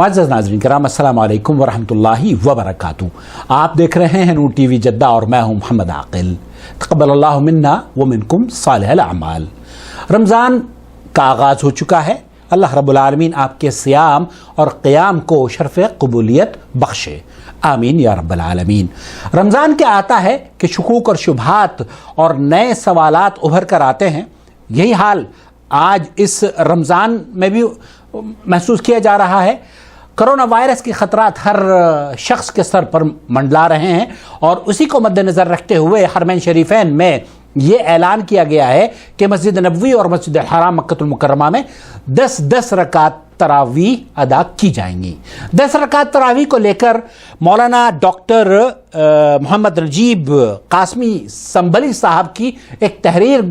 मज़ नाजरीन कराम अल्लाम वरहमल वबरक आप देख रहे हैं नू टी वी जद्दा और मैं हूँ मोहम्मद आकिल तकबल मन्ना व मिनकुम सालमाल रमज़ान का आगाज़ हो चुका है अल्लाह रब्बुल आपके सियाम और क़याम को शरफ कबूलियत बख्शे आमीन या रब्बल आलमीन रमज़ान क्या आता है कि शकूक और शुभात और नए सवालात उभर कर आते हैं यही हाल आज इस रमज़ान में भी महसूस किया जा रहा है कोरोना वायरस के खतरात हर शख्स के सर पर मंडला रहे हैं और उसी को मद्देनज़र रखते हुए हरमैन शरीफैन में ये ऐलान किया गया है कि मस्जिद नबवी और मस्जिद हराम मक्तुलमकरमा में दस दस रकात तरावी अदा की जाएँगी। दस रकात तरावी को लेकर मौलाना डॉक्टर मोहम्मद रजीब कासमी संभली साहब की एक तहरीर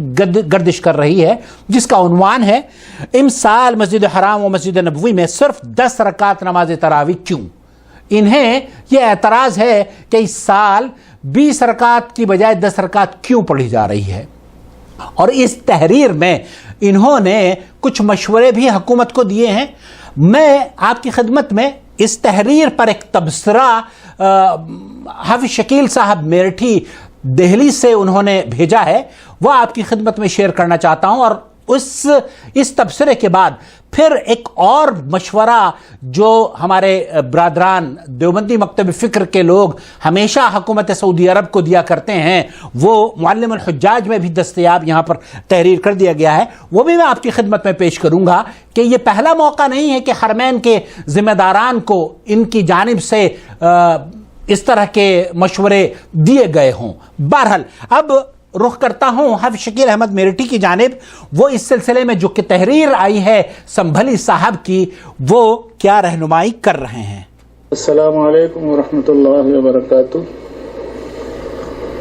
गर्दिश कर रही है, जिसका उनवान है इस साल मस्जिद हराम और मस्जिद नबवी में सिर्फ़ दस रकात नमाज़ तरावी क्यों? इन्हें यह एतराज़ है कि इस साल बीस रकात की बजाय दस रकात क्यों पढ़ी जा रही है? और इस तहरीर में इन्होंने कुछ मशवरे भी हकूमत को दिए हैं। मैं आपकी खिदमत में इस तहरीर पर एक तबसरा हफ शकील साहब मेरठी, दिल्ली से उन्होंने भेजा है। वह आपकी खिदमत में शेयर करना चाहता हूँ और उस इस तबसरे के बाद फिर एक और मशवरा जो हमारे बरदरान देवबंदी मकतब फ़िक्र के लोग हमेशा हुकूमत सऊदी अरब को दिया करते हैं वो मालमजाज में भी दस्तियाब यहाँ पर तहरीर कर दिया गया है। वो भी मैं आपकी खिदमत में पेश करूँगा कि ये पहला मौका नहीं है कि हरमैन के ज़िम्मेदारान को इनकी जानब से आ, इस तरह के मशवरे दिए गए हों। बहरहाल अब रुख करता हूँ हफ शकील अहमद मेरठी की जानब। वो इस सिलसिले में जो कि तहरीर आई है संभली साहब की वो क्या रहनुमाई कर रहे हैं? असलकम वरहमत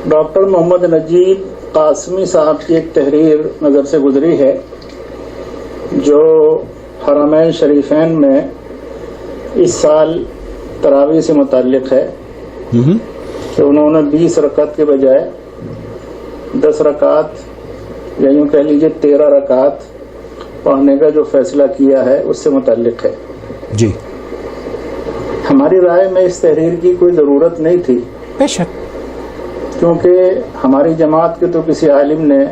डॉक्टर मोहम्मद नजीब कासमी साहब की एक तहरीर नज़र से गुजरी है जो हरमैन शरीफैन में इस साल तरावी से मुतल है। कि उन्होंने बीस रकत के बजाय दस रकात या यूँ कह लीजिए तेरह रकात पढ़ने का जो फैसला किया है उससे मुतलक है। जी। हमारी राय में इस तहरीर की कोई ज़रूरत नहीं थी। बेशक। क्योंकि हमारी जमात के तो किसी आलिम ने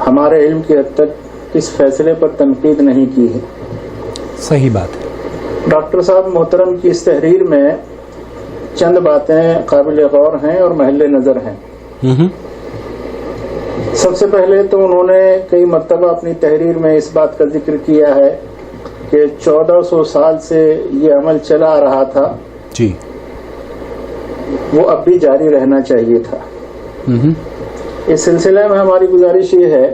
हमारे इल्म की हद तक इस फैसले पर तनकीद नहीं की है। सही बात है। डॉक्टर साहब मोहतरम की इस तहरीर में चंद बातें काबिल गौर हैं और महल नज़र हैं। सबसे पहले तो उन्होंने कई मरतबा अपनी तहरीर में इस बात का ज़िक्र किया है कि 1400 साल से ये अमल चला आ रहा था। जी। वो अब भी जारी रहना चाहिए था। इस सिलसिले में हमारी गुजारिश ये है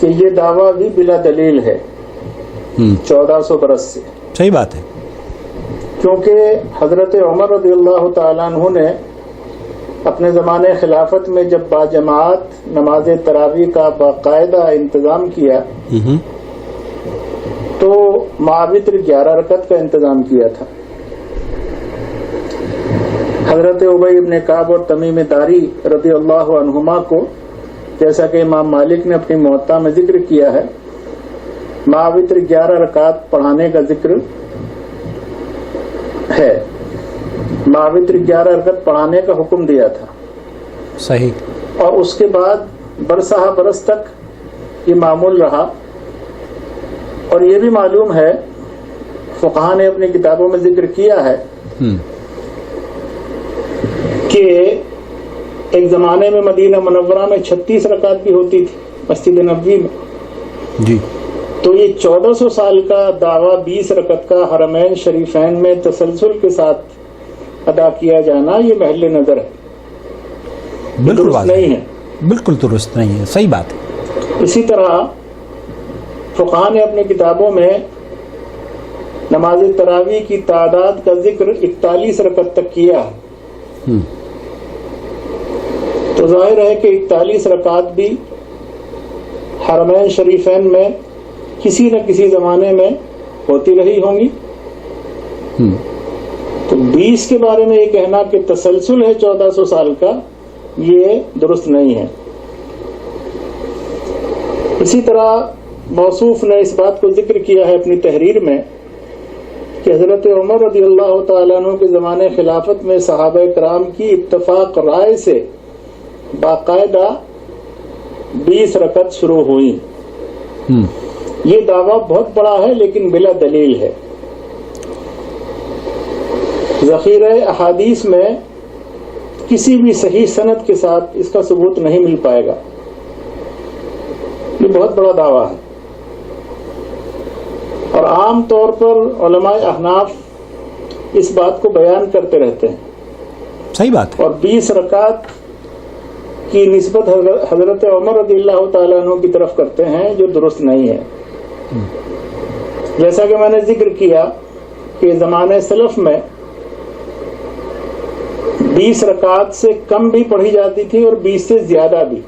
कि ये दावा भी बिला दलील है 1400 बरस से। सही बात है। क्योंकि हज़रत उमर रदी अल्लाह तु ने अपने ज़माने खिलाफत में जब बाजमात नमाज़ तरावी का बाकायदा इंतज़ाम किया तो मावित्र ग्यारह रकत का इंतज़ाम किया था। हज़रत उबई इबन काब और तमीम दारी रदी अल्लाह को जैसा कि इमाम मालिक ने अपनी मोहत्ता में ज़िक्र किया है मावित्र ग्यारह रकात पढ़ाने का ज़िक्र है। मावित्र ग्यारह रकत पढ़ाने का हुक्म दिया था। सही। और उसके बाद बरसहा बरस तक ये मामूल रहा। और ये भी मालूम है फुकाहा ने अपनी किताबों में ज़िक्र किया है कि एक जमाने में मदीना मनवरा में 36 रकात भी होती थी मस्जिद नबी में। जी। तो ये 1400 साल का दावा 20 रकत का हरमैन शरीफैन में तसलसल के साथ अदा किया जाना ये महल नज़र है। बिल्कुल नहीं है। बिल्कुल दुरुस्त नहीं है। सही बात है। इसी तरह फुकान ने अपनी किताबों में नमाज़ तरावी की तादाद का ज़िक्र इकतालीस रकत तक किया है। तो ज़ाहिर है कि इकतालीस रकात भी हरमैन शरीफैन में किसी न किसी जमाने में होती रही होंगी। तो 20 के बारे में ये कहना कि तसलसल है 1400 साल का ये दुरुस्त नहीं है। इसी तरह मौसूफ ने इस बात को ज़िक्र किया है अपनी तहरीर में कि हज़रत उमर रदी अल्लाह तु के ज़माने खिलाफत में सहाब कराम की इतफाक राय से बाकायदा बीस रकत शुरू हुई। ये दावा बहुत बड़ा है लेकिन बिला दलील है। जखीर अहादीस में किसी भी सही सनत के साथ इसका सबूत नहीं मिल पाएगा। ये बहुत बड़ा दावा है। और आम तौर पर अहनाफ इस बात को बयान करते रहते हैं। सही बात है। और 20 रकात की नस्बत हज़रत उमर रदील्ला तु की तरफ़ करते हैं जो दुरुस्त नहीं है। जैसा कि मैंने ज़िक्र किया कि जमाने सलफ में 20 रकात से कम भी पढ़ी जाती थी और 20 से ज़्यादा भी।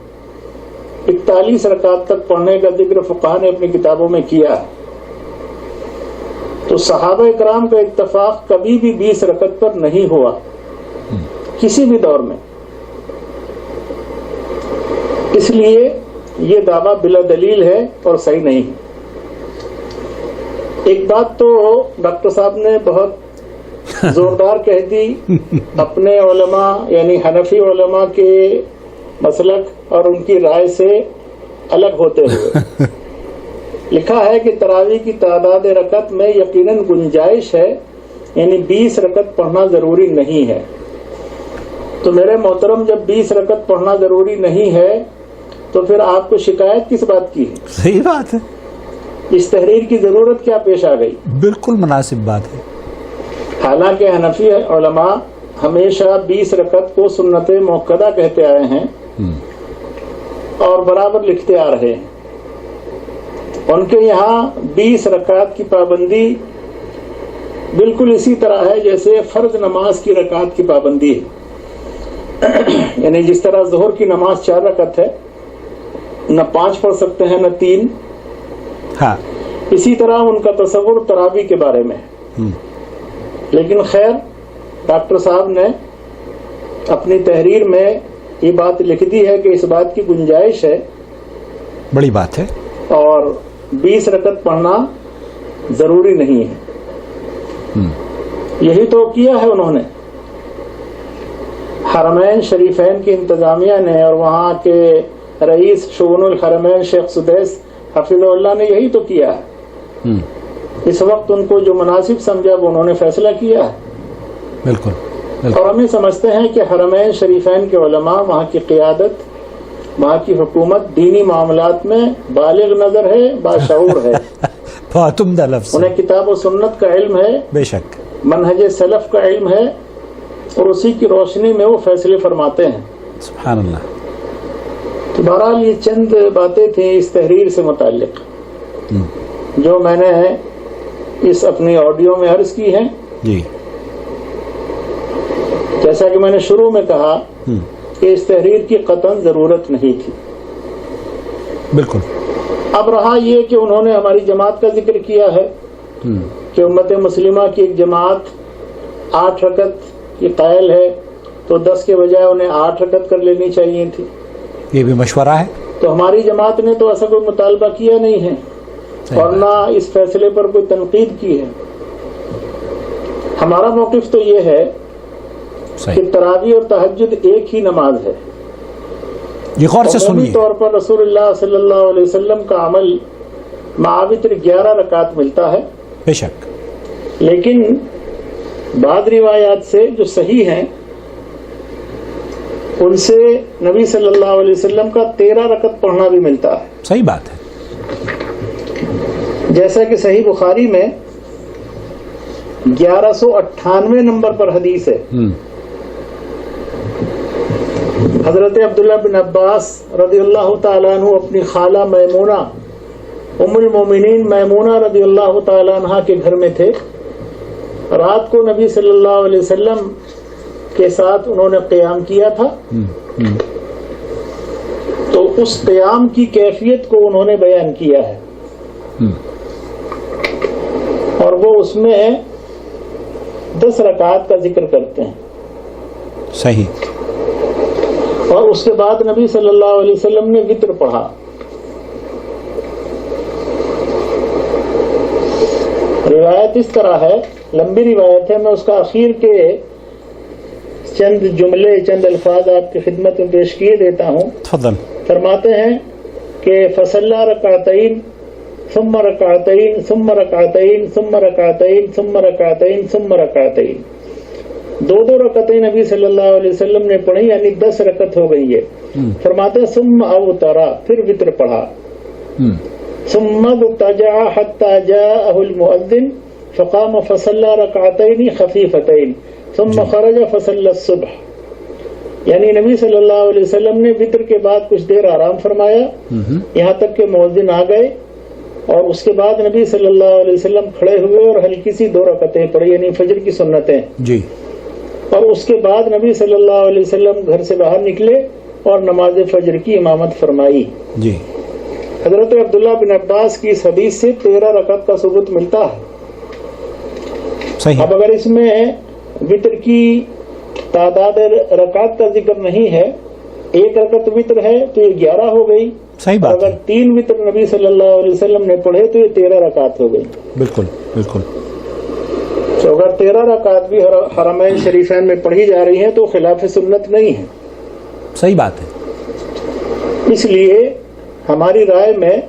इकतालीस रकात तक पढ़ने का ज़िक्र फुकाह ने अपनी किताबों में किया तो सहाब कराम का इतफाक कभी भी 20 रकत पर नहीं हुआ। किसी भी दौर में। इसलिए ये दावा बिला दलील है और सही नहीं है। एक बात तो डॉक्टर साहब ने बहुत जोरदार कह दी अपने ओलमा यानी हनफी ओलमा के मसलक और उनकी राय से अलग होते हुए। लिखा है कि तरावी की तादाद रकत में यकीनन गुंजाइश है यानी 20 रकत पढ़ना ज़रूरी नहीं है। तो मेरे मोहतरम जब 20 रकत पढ़ना ज़रूरी नहीं है तो फिर आपको शिकायत किस बात की है? सही बात है। इस तहरीर की ज़रूरत क्या पेश आ गई? बिल्कुल मुनासिब बात है। हालाँकि हनफी उलमा हमेशा 20 रकत को सुन्नत मौकदा कहते आए हैं और बराबर लिखते आ रहे हैं। उनके यहाँ 20 रकात की पाबंदी बिल्कुल इसी तरह है जैसे फ़र्ज़ नमाज़ की रकात की पाबंदी है। यानी जिस तरह जोहर की नमाज़ चार रकत है न पाँच पढ़ सकते हैं न तीन। हाँ। इसी तरह उनका तस्वुर तरावी के बारे में है। लेकिन खैर डॉक्टर साहब ने अपनी तहरीर में ये बात लिख दी है कि इस बात की गुंजाइश है। बड़ी बात है। और 20 रकत पढ़ना ज़रूरी नहीं है। यही तो किया है उन्होंने। हरमैन शरीफैन की इंतजामिया ने और वहाँ के रईस शुगनुल हरमैन शेख सुदैस हफिजुल्लाह ने यही तो किया है। इस वक्त उनको जो मुनासिब समझा वो उन्होंने फैसला किया। है बिल्कुल। और बिल्कुल हम ये समझते हैं कि हरमैन शरीफैन के उलमा वहाँ की क्यादत वहाँ की हुकूमत दीनी मामलात में बालिग नज़र है बाशूर है। बहुत उम्दा लफ्ज। उन्हें किताब और सुन्नत का इल्म है बेशक। मनहज सलफ का इल्म है और उसी की रोशनी में वो फैसले फरमाते हैं। तो बहरहाल ये चंद बातें थी इस तहरीर से मुतालिक। जो मैंने इस अपनी ऑडियो में अर्ज़ की है। जी। जैसा कि मैंने शुरू में कहा कि इस तहरीर की कतन ज़रूरत नहीं थी। बिल्कुल। अब रहा ये कि उन्होंने हमारी जमात का ज़िक्र किया है कि उम्मत मुस्लिमा की एक जमात आठ रकत की कायल है तो दस के बजाय उन्हें आठ रकत कर लेनी चाहिए थी। ये भी मशवरा है? तो हमारी जमात ने तो ऐसा कोई मुतालबा किया नहीं है। और ना इस फैसले पर कोई तनकीद की है? हमारा मौकफ तो ये है कि तरावी और तहजद एक ही नमाज़ है। ये गौर से सुनिए। तौर पर सल्लल्लाहु अलैहि वसल्लम का अमल मावित्र ग्यारह रकात मिलता है। बेशक। लेकिन बाद रिवायात से जो सही हैं उनसे नबी सल्लल्लाहु अलैहि वसल्लम का तेरह रकत पढ़ना भी मिलता है। सही बात है। जैसा कि सही बुखारी में ग्यारह सौ अट्ठानवे नंबर पर हदीस है। हम्म, हज़रत अब्दुल्ला बिन अब्बास रदी अल्लाह तु अपनी खाला मैमूना उमुल मोमिनीन मैमूना रदी अल्लाह तहा के घर में थे। रात को नबी सल्लल्लाहु अलैहि वसल्लम के साथ उन्होंने क्याम किया था। हम्म, हम्म, उस क्याम की कैफियत को उन्होंने बयान किया है। और वो उसमें दस रकात का ज़िक्र करते हैं। सही। और उसके बाद नबी सल्लल्लाहु अलैहि वसल्लम ने वित्र पढ़ा। रिवायत इस तरह है लंबी रिवायत है मैं उसका आखिर के चंद जुमले चंद अल्फाज आपकी खिदमत में पेश किए देता हूँ। फरमाते हैं कि फसल्ला रकातईन सुम रकातईन सुम रकातईन सुम रकातईन सुम रकातईन सुम रकातईन दो दो रकतें नबी सल्लल्लाहु अलैहि वसल्लम ने पढ़ी यानी दस रकत हो गई है। फरमाते हैं, सुम अवतरा फिर वित्र पढ़ा। हम्म, सुम्मद तजा हत्ता जाअहुल मुअज्जिन फकाम फसल्ला रकातैन खफीफतैन सुम्म खरज फसल्ला सुबह यानी नबी सल्लल्लाहु अलैहि वसल्लम ने वित्र के बाद कुछ देर आराम फरमाया। यहाँ तक के मुअज्जिन आ गए। और उसके बाद नबी सल्लल्लाहु अलैहि वसल्लम खड़े हुए और हल्की सी दो रकतें पढ़ी यानी फजर की सुन्नतें। जी। और उसके बाद नबी सल्लल्लाहु अलैहि वसल्लम घर से बाहर निकले और नमाज़ फजर की इमामत फरमाई। जी। हज़रत अब्दुल्ला बिन अब्बास की इस हदीस से तेरह रकत का सबूत मिलता है। सही अब अगर इसमें वित्र की तादाद रकात का ज़िक्र नहीं है एक रकत वित्र है तो ये ग्यारह हो गई। सही बात अगर तीन वित्र नबी सल्लल्लाहु अलैहि वसल्लम ने पढ़े तो ये तेरह रकात हो गई बिल्कुल बिल्कुल। तो अगर तेरह रकात भी हर- हरमैन शरीफैन में पढ़ी जा रही है तो खिलाफ सुन्नत नहीं है। सही बात है। इसलिए हमारी राय में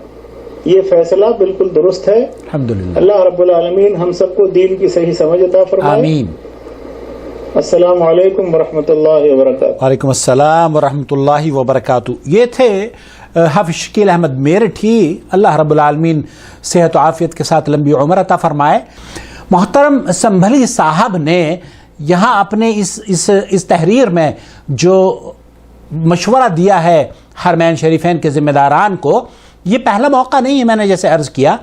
ये फैसला बिल्कुल दुरुस्त है। अल्लाह रब्बुल आलमीन हम सबको दीन की सही समझ अता फरमाए। आमीन। अस्सलाम वालेकुम वरहमतुल्लाहि वबरकातुहू। वालेकुम अस्सलाम वरहमतुल्लाहि वबरकातु ये थे हाफिज शकील अहमद मेरठी, अल्लाह रबालमीन सेहत आफियत के साथ लंबी उम्र अता फरमाए। मोहतरम संभली साहब ने यहाँ अपने इस इस इस तहरीर में जो मशवरा दिया है हरमैन शरीफैन के ज़िम्मेदारान को, ये पहला मौका नहीं है मैंने जैसे अर्ज़ किया।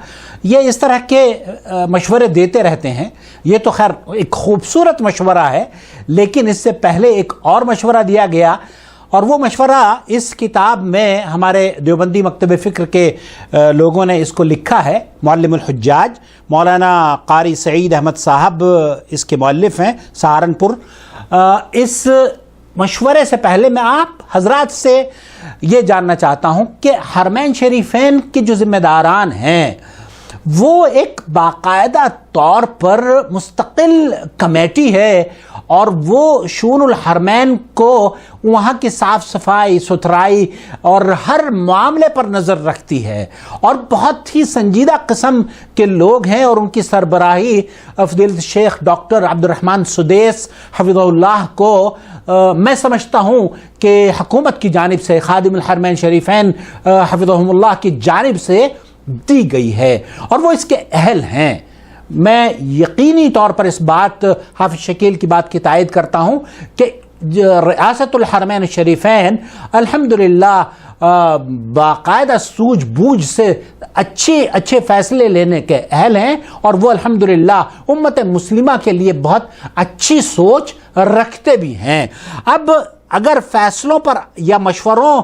ये इस तरह के मशवरे देते रहते हैं। ये तो खैर एक खूबसूरत मशवरा है, लेकिन इससे पहले एक और मशवरा दिया गया और वो मशवरा इस किताब में हमारे देवबंदी मकतब फ़िक्र के लोगों ने इसको लिखा है। मौलमुलहजाज मौलाना कारी सईद अहमद साहब इसके मौलफ़ हैं, सहारनपुर। इस मशवरे से पहले मैं आप, हजरात से ये जानना चाहता हूँ कि हरमैन शरीफैन के जो ज़िम्मेदारान हैं वो एक बाकायदा तौर पर मुस्तकिल कमेटी है और वो शूनुल हरमैन को वहाँ की साफ़ सफ़ाई सुथराई और हर मामले पर नज़र रखती है। और बहुत ही संजीदा किस्म के लोग हैं और उनकी सरबराही अफदिल शेख डॉक्टर अब्दुलरहमान सुदेस हफिज़ुल्लाह को अ, मैं समझता हूँ कि हकूमत की जानब से खादिम हरमैन शरीफैन हफिज़ल्लाह की जानब से दी गई है और वो इसके अहल हैं। मैं यकीनी तौर पर इस बात, हाफिज शकील की बात की तायद करता हूँ कि रियासतुल हरमैन शरीफैन, अल्हम्दुलिल्लाह बाकायदा सूझबूझ से अच्छे अच्छे फैसले लेने के अहल हैं और वो अल्हम्दुलिल्लाह उम्मत मुस्लिमा के लिए बहुत अच्छी सोच रखते भी हैं। अब अगर फैसलों पर या मशवरों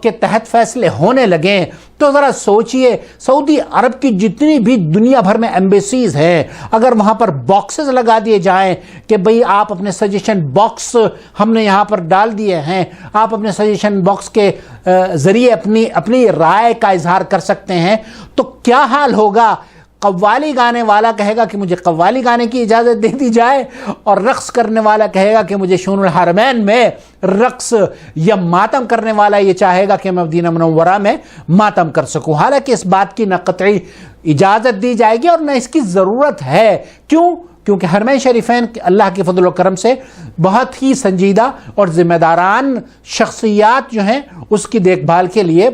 के तहत फैसले होने लगें तो ज़रा सोचिए, सऊदी अरब की जितनी भी दुनिया भर में एम्बेसीज हैं, अगर वहाँ पर बॉक्सेस लगा दिए जाएँ कि भाई आप अपने सजेशन बॉक्स हमने यहाँ पर डाल दिए हैं, आप अपने सजेशन बॉक्स के ज़रिए अपनी अपनी राय का इजहार कर सकते हैं तो क्या हाल होगा? कव्वाली गाने वाला कहेगा कि मुझे कव्वाली गाने की इजाज़त दे दी जाए, और रक्स करने वाला कहेगा कि मुझे शूनुल हरमैन में रक्स या मातम करने वाला ये चाहेगा कि मैं मदीना मनवरा में मातम कर सकूँ। हालाँकि इस बात की न कतई इजाज़त दी जाएगी और न इसकी ज़रूरत है। क्यों? क्योंकि हरमैन शरीफैन अल्लाह के फजल करम से बहुत ही संजीदा और ज़िम्मेदारान शख्सियात जो हैं, उसकी देखभाल के लिए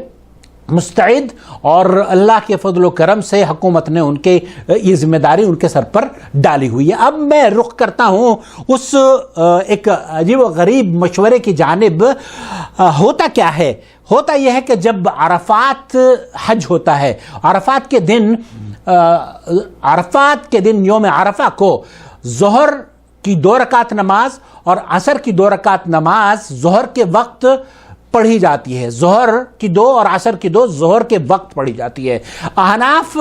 मुस्तैद और अल्लाह के फजल करम से हकूमत ने उनके ये ज़िम्मेदारी उनके सर पर डाली हुई है। अब मैं रुख करता हूँ उस एक अजीब गरीब मशवरे की जानब होता क्या है? होता यह है कि जब अरफात हज होता है, अरफात के दिन अरफात के दिन योम अरफा को जहर की दो रकात नमाज़ और असर की दो रकात नमाज़ जहर के वक्त पढ़ी जाती है। जहर की दो और असर की दो जहर के वक्त पढ़ी जाती है। अहनाफ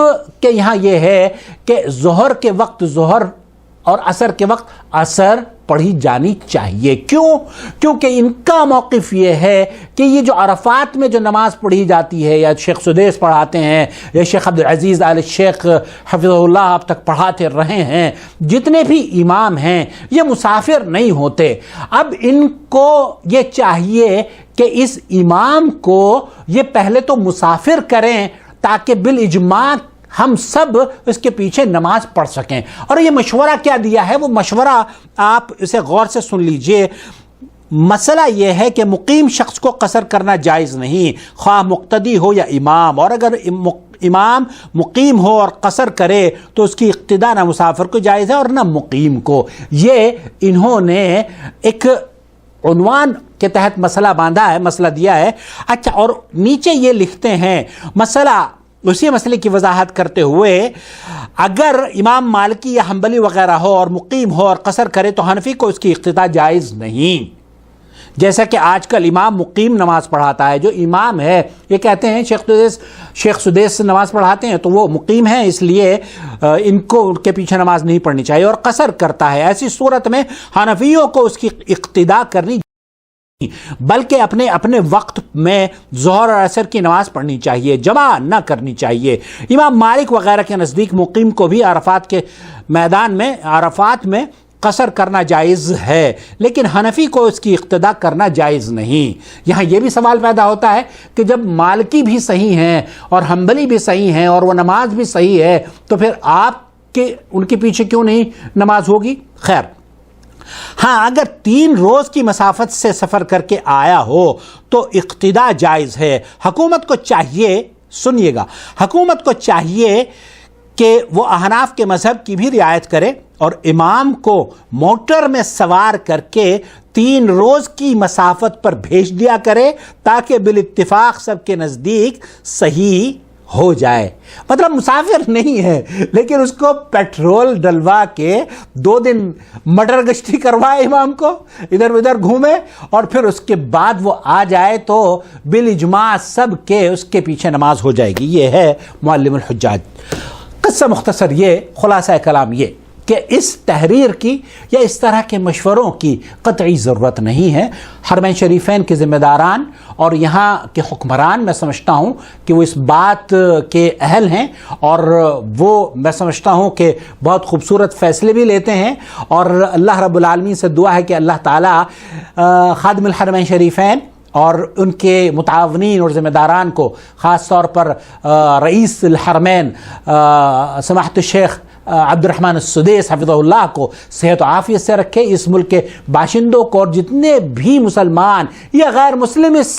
के यहाँ यह है कि जहर के वक्त जहर और असर के वक्त असर पढ़ी जानी चाहिए। क्यों? क्योंकि इनका मौकफ ये है कि ये जो अरफात में जो नमाज़ पढ़ी जाती है, या शेख सुदेश पढ़ाते हैं, या शेख अब्दुल अज़ीज़ आल शेख हफिज़ुल्लाह अब तक पढ़ाते रहे हैं, जितने भी इमाम हैं, ये मुसाफिर नहीं होते। अब इनको ये चाहिए कि इस इमाम को ये पहले तो मुसाफिर करें, ताकि बिल इजमा हम सब इसके पीछे नमाज़ पढ़ सकें। और ये मशवरा क्या दिया है? वो मशवरा आप इसे गौर से सुन लीजिए। मसला यह है कि मुकीम शख्स को कसर करना जायज़ नहीं। ख्वाह मुक्तदी हो या इमाम। और अगर इमाम मुकीम हो और कसर करे तो उसकी इक्तदा ना मुसाफिर को जायज़ है और ना मुकीम को। ये इन्होंने एक उनवान के तहत मसला बांधा है, मसला दिया है। अच्छा और नीचे ये लिखते हैं, मसला उसी मसले की वजाहत करते हुए, अगर इमाम मालकी या हम्बली वगैरह हो और मुकीम हो और कसर करे तो हनफी को उसकी इख्तता जायज़ नहीं। जैसा कि आजकल इमाम मुकीम नमाज़ पढ़ाता है, जो इमाम है, ये कहते हैं, शेख सुदेश शेख सुदेश नमाज़ पढ़ाते हैं तो वो मुकीम है, इसलिए इनको उनके पीछे नमाज़ नहीं पढ़नी चाहिए। और कसर करता है। ऐसी सूरत में हनफियों को उसकी इक्तदा करनी बल्कि अपने अपने वक्त में जोहर और असर की नमाज़ पढ़नी चाहिए, जमा न करनी चाहिए। इमाम मालिक वगैरह के नज़दीक मुकीम को भी अरफात के मैदान में अरफात में कसर करना जायज़ है, लेकिन हनफी को इसकी इक्तदा करना जायज़ नहीं। यहाँ यह भी सवाल पैदा होता है कि जब मालकी भी सही हैं और हम्बली भी सही हैं और वह नमाज़ भी सही है तो फिर आपके, उनके पीछे क्यों नहीं नमाज़ होगी? खैर हाँ अगर तीन रोज की मसाफत से सफ़र करके आया हो तो इक्तदा जायज़ है। हकूमत को चाहिए, सुनिएगा, हकूमत को चाहिए कि वो अहनाफ के मज़हब की भी रियायत करे और इमाम को मोटर में सवार करके तीन रोज की मसाफत पर भेज दिया करे, ताकि बिल इत्तेफाक सबके नज़दीक सही हो जाए। मतलब मुसाफिर नहीं है, लेकिन उसको पेट्रोल डलवा के दो दिन मटर गश्ती करवाए इमाम को इधर उधर घूमे, और फिर उसके बाद वो आ जाए तो बिल इजमा सब के उसके पीछे नमाज़ हो जाएगी। ये है मुल्लमजाज कस्सा मुख्तसर ये खुलासा कलाम ये। कि इस तहरीर की या इस तरह के मशवरों की कतई ज़रूरत नहीं है। हरमैन शरीफेन के ज़िम्मेदारान और यहाँ के हुक्मरान, मैं समझता हूँ कि वो इस बात के अहल हैं और वो, मैं समझता हूँ कि बहुत खूबसूरत फ़ैसले भी लेते हैं और अल्लाह रबालमी से दुआ है कि अल्लाह ताला हरमैन शरीफेन और उनके मुतावनी और ज़िम्मेदारान को ख़ास तौर पर रईस हरमैन समाहत शेख अब्दुलरहमान सुदेस हफिज़ल्ला को, सेहत आफियत से रखे इस मुल्क के बाशिंदों को, और जितने भी मुसलमान या गैर मुस्लिम इस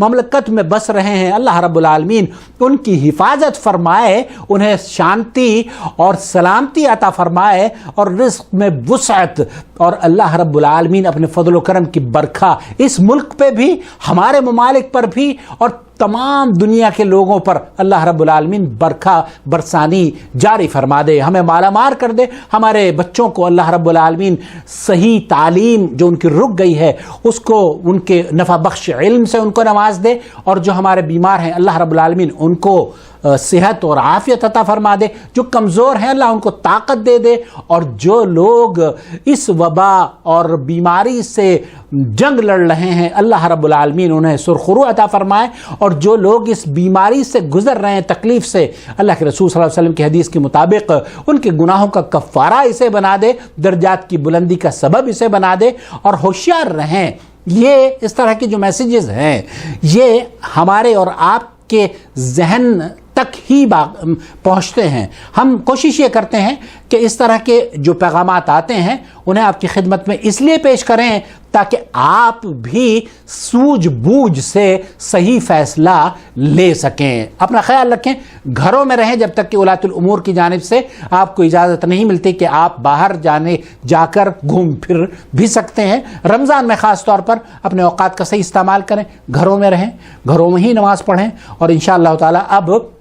ममलकत में बस रहे हैं, अल्लाह रबालमीन उनकी हिफाजत फरमाए, उन्हें शांति और सलामती अता फरमाए, और रिस्क में वसअत, और अल्लाह रबालमीन अपने फजल की बरखा इस मुल्क पे भी, हमारे ममालिक पर भी, और तमाम दुनिया के लोगों पर अल्लाह रबालमीन बरखा, बरसानी जारी फरमा दे। हमें माला मार कर दे। हमारे बच्चों को अल्लाह रबालमीन सही तालीम जो उनकी रुक गई है, उसको उनके नफ़ा बख्श इल्म से उनको नवाज़ दे। और जो हमारे बीमार हैं, अल्लाह रबालमीन उनको सेहत और आफियत अता फरमा दे, जो कमज़ोर हैं, अल्लाह उनको ताकत दे दे, और जो लोग इस वबा और बीमारी से जंग लड़ रहे हैं, अल्लाह रब्बुल उन्हें सुरखुरु अता फरमाए, और जो लोग इस बीमारी से गुजर रहे हैं, तकलीफ़ से, अल्लाह के रसूल वसल्लम की हदीस के मुताबिक, उनके गुनाहों का कफ़ारा इसे बना दे, दर्जात की बुलंदी का सबब इसे बना दे, और होशियार रहें। ये इस तरह के जो मैसेजेस हैं, ये हमारे और आपके जहन तक ही पहुँचते हैं। हम कोशिश ये करते हैं कि इस तरह के जो पैगाम आते हैं, उन्हें आपकी खिदमत में इसलिए पेश करें ताकि आप भी सूझबूझ से सही फैसला ले सकें। अपना ख्याल रखें, घरों में रहें जब तक कि उलातुल उमूर की जानब से आपको इजाज़त नहीं मिलती कि आप बाहर जाने, जाकर घूम फिर भी सकते हैं। रमज़ान में ख़ास तौर पर अपने अवकात का सही इस्तेमाल करें, घरों में रहें, घरों में ही नमाज़ पढ़ें और इन ताला अब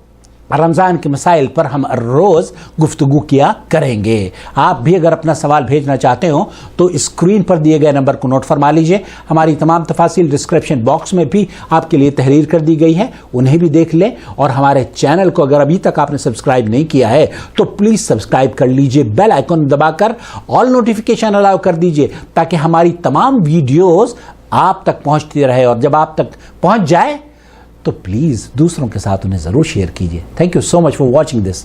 रमज़ान के मसाइल पर हम रोज़ गुफ्तु किया करेंगे। आप भी अगर अपना सवाल भेजना चाहते हो तो स्क्रीन पर दिए गए नंबर को नोट फरमा लीजिए। हमारी तमाम तफासिल डिस्क्रिप्शन बॉक्स में भी आपके लिए तहरीर कर दी गई है, उन्हें भी देख लें। और हमारे चैनल को अगर अभी तक आपने सब्सक्राइब नहीं किया है तो प्लीज़ सब्सक्राइब कर लीजिए, बेल आइकन दबाकर ऑल नोटिफिकेशन अलाउ कर दीजिए, ताकि हमारी तमाम वीडियोज़ आप तक पहुँचती रहे। और जब आप तक पहुँच जाए तो प्लीज़ दूसरों के साथ उन्हें ज़रूर शेयर कीजिए thank you so much for watching this